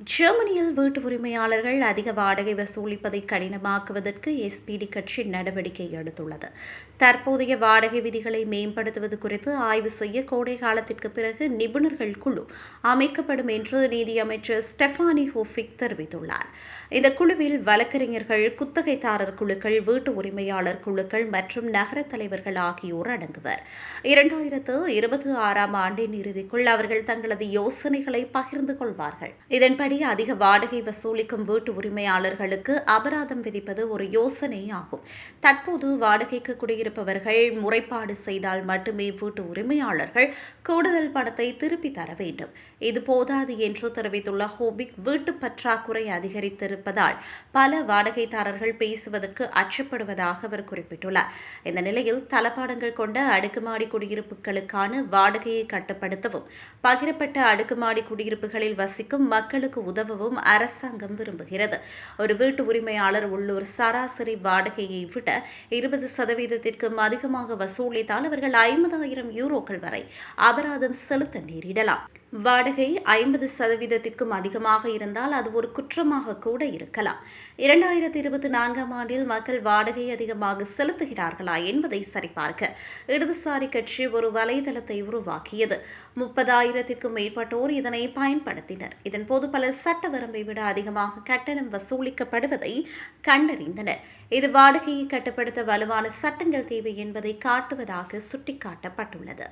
ஜெர்மனியில் வீட்டு உரிமையாளர்கள் அதிக வாடகை வசூலிப்பதை கடினமாக்குவதற்கு எஸ்பிடி கட்சி நடவடிக்கை எடுத்துள்ளது. தற்போதைய வாடகை விதிகளை மேம்படுத்துவது குறித்து ஆய்வு செய்ய கோடை காலத்திற்கு பிறகு நிபுணர்கள் குழு அமைக்கப்படும் என்று நீதியமைச்சர் ஸ்டெஃபானி ஹோஃபிக் தெரிவித்துள்ளார். இந்த குழுவில் வழக்கறிஞர்கள் குத்தகைதாரர் குழுக்கள் வீட்டு உரிமையாளர் குழுக்கள் மற்றும் நகர தலைவர்கள் ஆகியோர் அடங்குவர். இரண்டாயிரத்து இருபத்தி ஆறாம் ஆண்டின் இறுதிக்குள் அவர்கள் தங்களது யோசனைகளை பகிர்ந்து கொள்வார்கள். இதன்படி அதிக வாடகை வசூலிக்கும் வீட்டு உரிமையாளர்களுக்கு அபராதம் விதிப்பது ஒரு யோசனை ஆகும் தற்போது வாடகைக்கு குடியிருப்பவர்கள் முறைப்பாடு செய்தால் மட்டுமே வீட்டு உரிமையாளர்கள் கூடுதல் பணத்தை திருப்பி தர வேண்டும். இது போதாது என்று தெரிவித்துள்ள ஹோபிக் வீட்டு பற்றாக்குறை அதிகரித்திருப்பதால் பல வாடகைதாரர்கள் பேசுவதற்கு அச்சப்படுவதாக அவர் குறிப்பிட்டுள்ளார். இந்த நிலையில் தளபாடங்கள் கொண்ட அடுக்குமாடி குடியிருப்புகளுக்கான வாடகையை கட்டுப்படுத்தவும் பகிரப்பட்ட அடுக்குமாடி குடியிருப்புகளில் வசிக்கும் மக்களுக்கு மக்களுக்கு உதவவும் அரசாங்கம் விரும்புகிறது. ஒரு வீட்டு உரிமையாளர் உள்ளூர் சராசரி வாடகையை விட இருபது சதவீதத்திற்கும் அதிகமாக வசூலித்தால் அவர்கள் ஐம்பதாயிரம் யூரோக்கள் வரை அபராதம் செலுத்த நேரிடலாம். வாடகை ஐம்பது சதவீதத்திற்கும் அதிகமாக இருந்தால் அது ஒரு குற்றமாக கூட இருக்கலாம். இரண்டாயிரத்தி இருபத்தி நான்காம் ஆண்டில் மக்கள் வாடகை அதிகமாக செலுத்துகிறார்களா என்பதை சரிபார்க்க இடதுசாரி கட்சி ஒரு வலைதளத்தை உருவாக்கியது. முப்பதாயிரத்திற்கும் மேற்பட்டோர் இதனை பயன்படுத்தினர். இதன்போது பல சட்ட வரம்பை விட அதிகமாக கட்டணம் வசூலிக்கப்படுவதை கண்டறிந்தனர். இது வாடகையை கட்டுப்படுத்த வலுவான சட்டங்கள் தேவை என்பதை காட்டுவதாக சுட்டிக்காட்டப்பட்டுள்ளது.